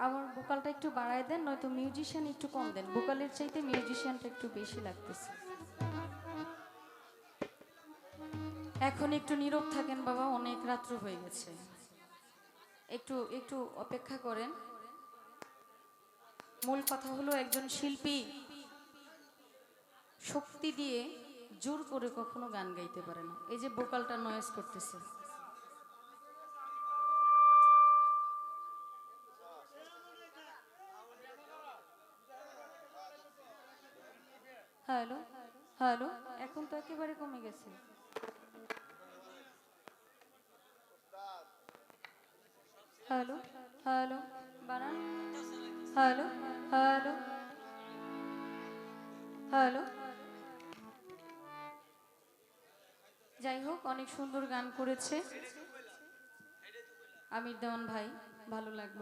আমার ভোকালটা একটু বাড়ায় দেন, নয়তো মিউজিশিয়ান একটু কম দেন। ভোকালের চাইতে মিউজিশিয়ানটা একটু বেশি লাগতেছে। এখন একটু নীরব থাকেন বাবা, অনেক রাত্র হয়ে গেছে। একটু একটু অপেক্ষা করেন। মূল কথা হলো একজন শিল্পী শক্তি দিয়ে জোর করে কখনো গান গাইতে পারে না। এই যে ভোকালটা নয়েজ করতেছে। হ্যালো, এখন তো একেবারে কমে গেছে। হ্যালো হ্যালো, বানান। Hello hello hello. যাই হোক, অনেক সুন্দর গান করেছে। আমির দেওয়ান ভাই, ভালো লাগল।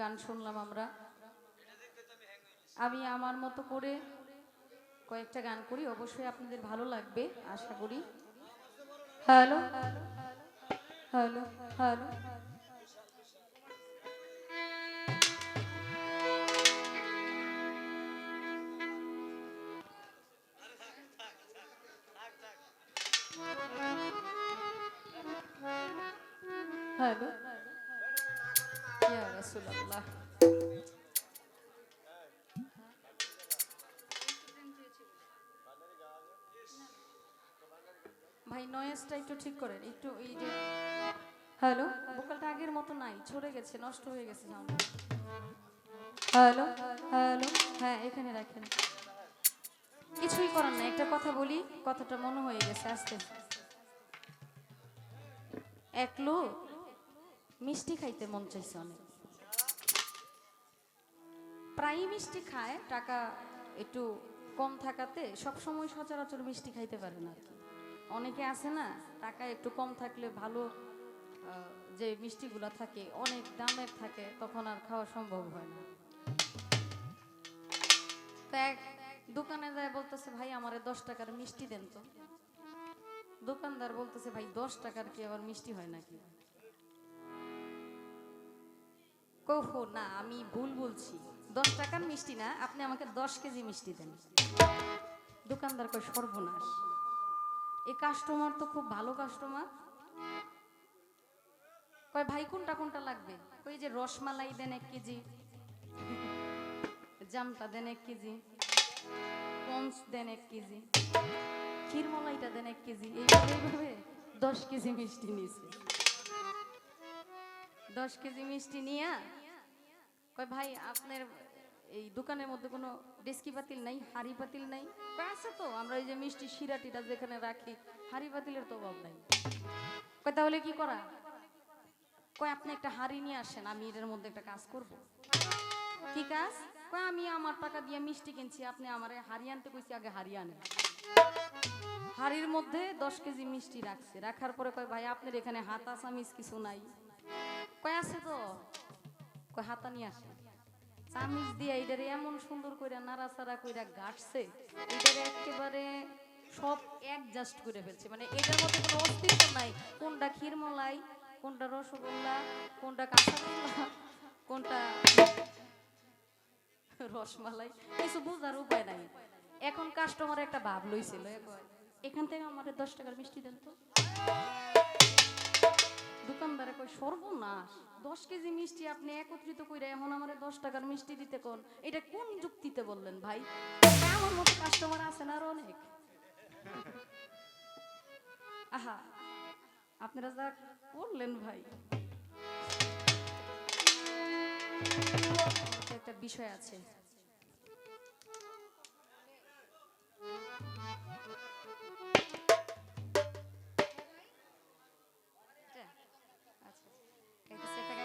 গান শুনলাম আমরা। আমি আমার মতো করে কয়েকটা গান করি অবশ্যই আপনাদের ভালো লাগবে আশা করি। হ্যালো। Hello hello. হ্যালো। ভাই নয়েজটা একটু ঠিক করেন একটু এই যে হ্যালো? ভোকালটা আগের মতো নাই ছড়ে গেছে নষ্ট হয়ে গেছে সাউন্ড হ্যালো? হ্যালো? হ্যাঁ এখানে রাখেন। কিছুই করার না একটা কথা বলি কথাটা মনে হয়ে গেছে আস্তে। এক লোক মিষ্টি খাইতে মন চাইছে অনেক। প্রায় মিষ্টি খায় টাকা একটু কম থাকাতে সব সময় সচরাচর মিষ্টি খাইতে পারে না আর কি। অনেকে আছে না, টাকা একটু কম থাকলে ভালো যে মিষ্টিগুলো থাকে, অনেক দামের থাকে, তখন আর খাওয়া সম্ভব হয় না। এক দোকানে যায় বলতেছে, ভাই, আমারে দশ টাকার মিষ্টি দেন তো। দোকানদার বলতেছে, ভাই, দশ টাকার কি আবার মিষ্টি হয় নাকি? কহো, না, আমি ভুল বলছি। দশ টাকার মিষ্টি না, আপনি আমাকে দশ কেজি মিষ্টি দেন। দোকানদার কয়, সর্বনাশ। এই কাস্টমার তো খুব ভালো কাস্টমার কয়, ভাই, কোনটা কোনটা লাগবে? ওই যে রসমালাই দেন এক কেজি, জামটা দেন এক কেজি পঞ্চ দেন এক কেজি, ক্ষীরমলাইটা দেন এক কেজি। এইভাবে দশ কেজি মিষ্টি নিয়েছে দশ কেজি মিষ্টি নিয়ে, কয়, ভাই, আপনার এই দোকানের মধ্যে কোনো ডেস্কি পাতিল নাই, হাড়ি পাতিল নাই। আছে তো, আমরা এই যে মিষ্টি শিরাটিটা যেখানে রাখি, হাড়ি পাতিলের তো অভাব নাই। তাহলে কি করা? কয়, আপনি একটা হাড়ি নিয়ে আসেন, আমি এটার মধ্যে একটা কাজ করব। কি কাজ? কয়, আমি আমার টাকা দিয়ে মিষ্টি কিনছি, আপনি আমার হাড়ি আনতে কইছি, আগে হাড়ি আনেন। হাড়ির মধ্যে দশ কেজি মিষ্টি রাখছে, রাখার পরে কয়, ভাই, আপনার এখানে হাতা চামিচ কিছু নাই। কয়, আছে তো। কয়, হাতা নিয়ে আসে চামিচ দিয়ে এইটারে এমন সুন্দর করে নাড়াচাড়া কইরা গাটছে এইটারে একেবারে সব অ্যাডজাস্ট করে ফেলছে। মানে এটার মধ্যে কোনো অস্তিত্ব নাই, কোনটা ক্ষীরমলাই, কোনটা রসগোল্লা, কোনটা কাঁচাগোল্লা কোনটা রসমালাই, কিছু বোঝার উপায় নাই। এখন কাস্টমার একটা ভাব লইছিল এখান থেকে আমাদের দশ টাকার মিষ্টি দেন তো? দোকানদারে কই সর্বনাশ, দশ কেজি মিষ্টি আপনি একত্রিত কইরা এখন আমারে দশ টাকার মিষ্টি দিতে কোন। এটা কোন যুক্তিতে বললেন ভাই? আমার মতো কাস্টমার আছেন আর অনেক? আহা, আপনারা যা করলেন ভাই। একটা বিষয় আছে। Pacific.